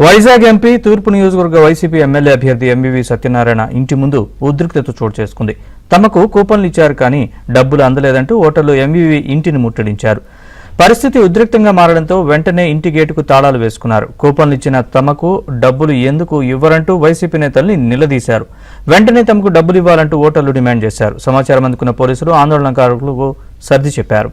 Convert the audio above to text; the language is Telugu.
వైజాగ్ ఎంపీ తూర్పు నియోజకవర్గ వైసీపీ ఎమ్మెల్యే అభ్యర్థి ఎంవివి సత్యనారాయణ ఇంటి ముందు ఉద్రిక్తత చోటు చేసుకుంది. తమకు కూపన్లు ఇచ్చారు కానీ డబ్బులు అందలేదంటూ ఓటర్లు ఎంవివి ఇంటిని ముట్టడించారు. పరిస్థితి ఉద్రిక్తంగా మారడంతో వెంటనే ఇంటి గేటుకు తాళాలు వేసుకున్నారు. కూపన్లు ఇచ్చిన తమకు డబ్బులు ఎందుకు ఇవ్వరంటూ వైసీపీ నేతల్ని నిలదీశారు. వెంటనే తమకు డబ్బులు ఇవ్వాలంటూ ఓటర్లు డిమాండ్ చేశారు. సమాచారం అందుకున్న పోలీసులు ఆందోళనకారులకు సర్ది చెప్పారు.